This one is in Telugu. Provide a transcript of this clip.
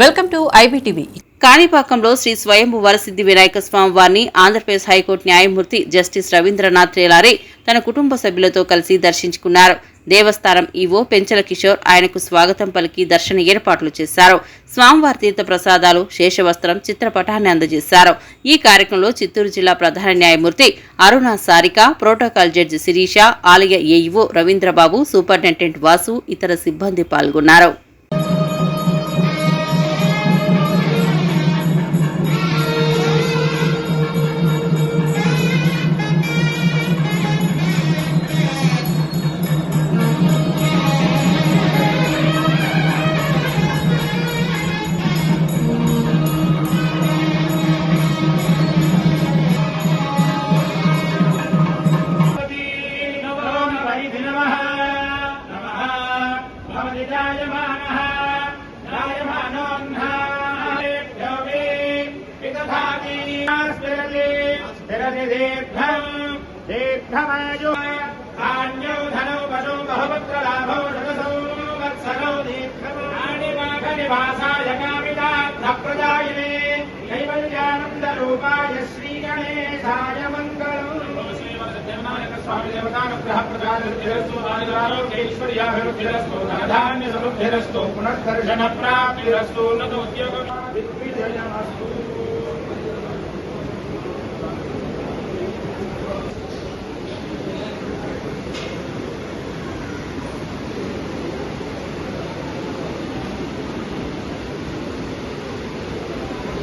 Welcome to IBTV. కాణిపాకంలో Sri Swayambhu Varasiddhi Vinayaka స్వామి వారిని ఆంధ్రప్రదేశ్ హైకోర్టు న్యాయమూర్తి జస్టిస్ రవీంద్రనాథ్ రేలారే తన కుటుంబ సభ్యులతో కలిసి దర్శించుకున్నారు. దేవస్థానం ఈవో పెంచల కిషోర్ ఆయనకు స్వాగతం పలికి దర్శన ఏర్పాట్లు చేశారు. స్వామివారి తీర్థ ప్రసాదాలు శేషవస్త్రం చిత్రపటాన్ని అందజేశారు. ఈ కార్యక్రమంలో చిత్తూరు జిల్లా ప్రధాన న్యాయమూర్తి అరుణ సారిక ప్రోటోకాల్ జడ్జి శిరీష ఆలయ ఏఈఓ రవీంద్రబాబు సూపరింటెండెంట్ వాసు ఇతర సిబ్బంది పాల్గొన్నారు. विराजमानः राजमानोऽह्नाभ्यो मे विदधाति स्थिरति स्थिरति दीर्घम् दीर्घमायो धान्यौ धनौ वशौ बहुपुत्र लाभौ रजसौ वत्सरौ दीर्घमाणिवाघनिवासाय कामितार्थप्रदायिने कैवल्यानन्दरूपाय श्रीगणेशाय స్వామి దేవతానుగ్రహ ప్రధానస్తు ఆయురారోగ్యైశ్వర్యాభివృద్ధిరస్తు ధనాధాన్య సమృద్ధిరస్తు పునర్దర్శన ప్రాప్తిరస్తు ఉన్నత ఉద్యోగ